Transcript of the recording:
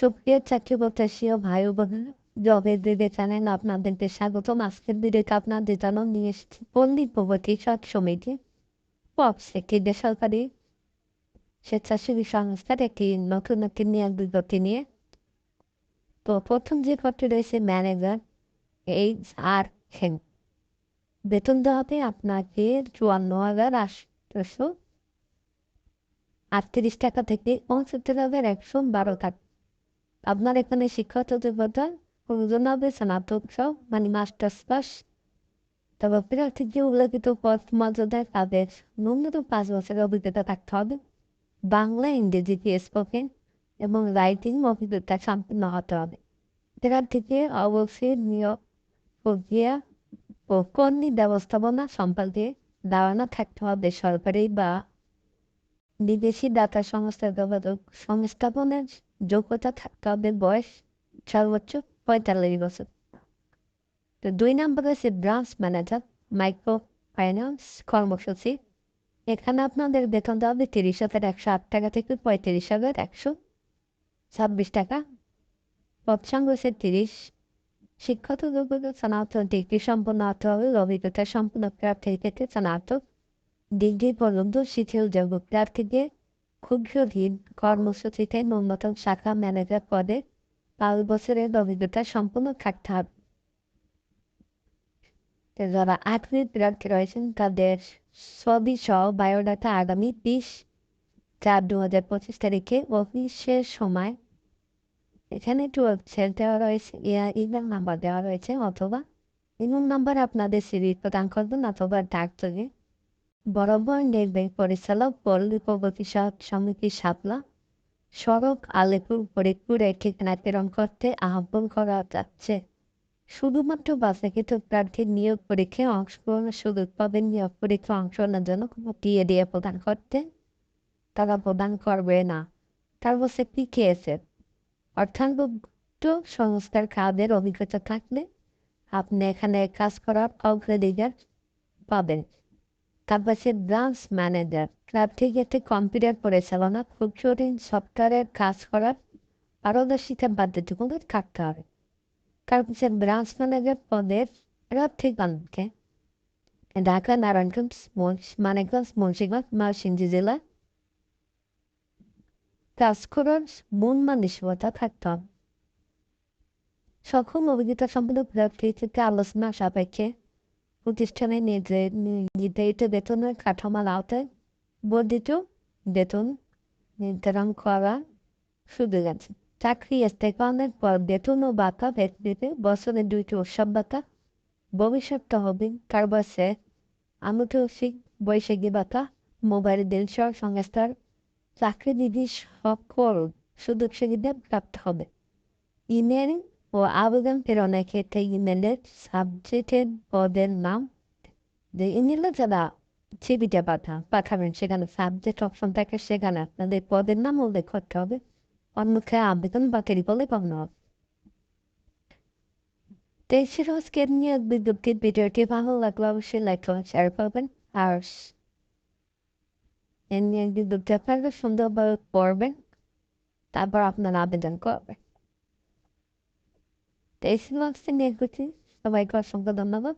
সুপ্রিয় চাকরি প্রত্যাশীয় ভাই ও বোনেরা জবের দিকে চ্যানেল আপনাদেরকে স্বাগতম। আজকের দিকে আপনাদের জন্য নিয়ে এসেছি পল্লী প্রগতি সৎ সমিতি পপস একটি বেসরকারি স্বেচ্ছাসেবী সংস্থার একটি নতুন একটি নিয়োগ বিজ্ঞপ্তি নিয়ে। তো প্রথম যে পদটি রয়েছে, ম্যানেজার এইচ আর হেন বেতন দেওয়া হবে আপনাকে চুয়ান্ন হাজার আটশো আটত্রিশ টাকা থেকে পঁচাত্তর হাজার একশো বারো টাকা আপনার এখানে শিক্ষাগত যোগ্যতা প্রয়োজন হবে স্নাতক সব মানে মাস্টার্স পাস। তবে প্রার্থীর যে উল্লেখিত পদ মর্যাদায় তাদের ন্যূনতম পাঁচ বছরের অভিজ্ঞতা থাকতে হবে। বাংলা ইংরেজিতে স্পোকেন এবং রাইটিং অভিজ্ঞতা সম্পূর্ণ হতে হবে। প্রার্থীকে অবশ্যই নিয়োগ প্রক্রিয়া ও কর্মী ব্যবস্থাপনা সম্পর্কে ধারণা থাকতে হবে সরকারি বা বিদেশি দাতা সংস্থার যোগাযোগ সংস্থাপনের যোগ্যতা থাকতে হবে বয়স সর্বোচ্চ পঁয়তাল্লিশ বছর। তো দুই নম্বর আছে ব্রাঞ্চ ম্যানেজার মাইক্রো ফাইন্যান্স কর্মসূচি। এখানে আপনাদের বেতন দেওয়া হবে তিরিশ হাজার একশো আট টাকা থেকে পঁয়ত্রিশ হাজার একশো ছাব্বিশ টাকা। পদসংখ্য হচ্ছে তিরিশ। শিক্ষাগত যোগ্যতা, স্নাতক, ডিগ্রি সম্পন্ন হতে হবে অভিজ্ঞতা সম্পন্ন প্রার্থীর ক্ষেত্রে স্নাতক ডিগ্রি পর্যন্ত শিথিল যোগ্য প্রার্থীদের ক্ষুদ্র ঋণ কর্মসূচিতে ন্যূনতম শাখা ম্যানেজার পদে পাঁচ বছরের অভিজ্ঞতা সম্পূর্ণ থাকতে হবে। যারা আগ্রহী প্রার্থী রয়েছেন, তাদের ছবি সহ বায়োডাটা আগামী বিশ চার দু হাজার পঁচিশ তারিখে অফিসের সময় এখানে একটু ওয়েবসাইট দেওয়া রয়েছে ইমেল নাম্বার দেওয়া রয়েছে, অথবা ইমেল নাম্বার আপনাদের সিরিজ প্রদান করবেন, অথবা ডাক থেকে বরাবর নির্বাহী পরিচালক পল্লী প্রগতি সমিতি শাপলা সড়ক আলিপুর ফরিদপুর ঠিকানা প্রেরণ করতে আহ্বান করা যাচ্ছে। শুধুমাত্র বাছাকৃত প্রার্থীর নিয়োগ পরীক্ষায় অংশগ্রহণের সুযোগ পাবেন নিয়োগ পরীক্ষা অংশগ্রহণের জন্য কোনো টিএ দিয়ে প্রদান করতে তারা প্রদান করবে না। তার বসে পিকেএসের অর্থাৎভুক্ত সংস্থার কাজের অভিজ্ঞতা থাকলে আপনি এখানে কাজ করার অগ্রাধিকার পাবেন। তারপর সে ব্রাঞ্চ ম্যানেজার ক্লাবটি একটি কম্পিউটার পরিচালনা ঋণ সফটওয়্যারের কাজ করার পারদর্শিতা বাধ্যতামূলক থাকতে হবে। কারণ সে ব্রাঞ্চ ম্যানেজার পদের প্রার্থীগণকে ঢাকা, নারায়ণগঞ্জ মানিকগঞ্জ, মুন্সিগঞ্জ, নরসিংদী জেলা কাজ করার মন মানসিকতা থাকতে হবে। সক্ষম অভিজ্ঞতা সম্পন্ন প্রার্থী থেকে আলোচনা সাপেক্ষে প্রতিষ্ঠানে নির্ধারিত বেতনের কাঠামোর আওতায় বর্ধিত বেতন নির্ধারণ করা সুযোগ আছে। চাকরি স্থায়ীকরণের পর বেতন ও বাতা ভিত্তিতে বছরে দুইটি উৎসব বাতা ভবিষ্যৎ তহবিল কারবাসে আনুতোষিক বৈশাখী বাতা মোবাইল সহ সংস্থার চাকরিজীবী সকল সুযোগ সুবিধা প্রাপ্ত হবে। ইমেল ও আবেদন প্রেরণের ক্ষেত্রে ইমেলের সাবজেক্টের পদের নাম ইমেলে যারা ছবিটা পাঠা পাঠাবেন সেখানে সাবজেক্ট অপশন থাকে সেখানে আপনাদের পদের নাম উল্লেখ করতে হবে অন্যথায় আবেদন বাতিল বলে হবে দেশের আজকের নিয়ে বিজ্ঞপ্তির ভিডিওটি ভালো লাগলে অবশ্যই লাইক শেয়ার করবেন আর এর নিয়ে বিজ্ঞপ্তি আপনারা সুন্দরভাবে পড়বেন তারপর আপনারা আবেদন করবেন তো এই ছিল আজকে নিয়ে সবাইকে অসংখ্য ধন্যবাদ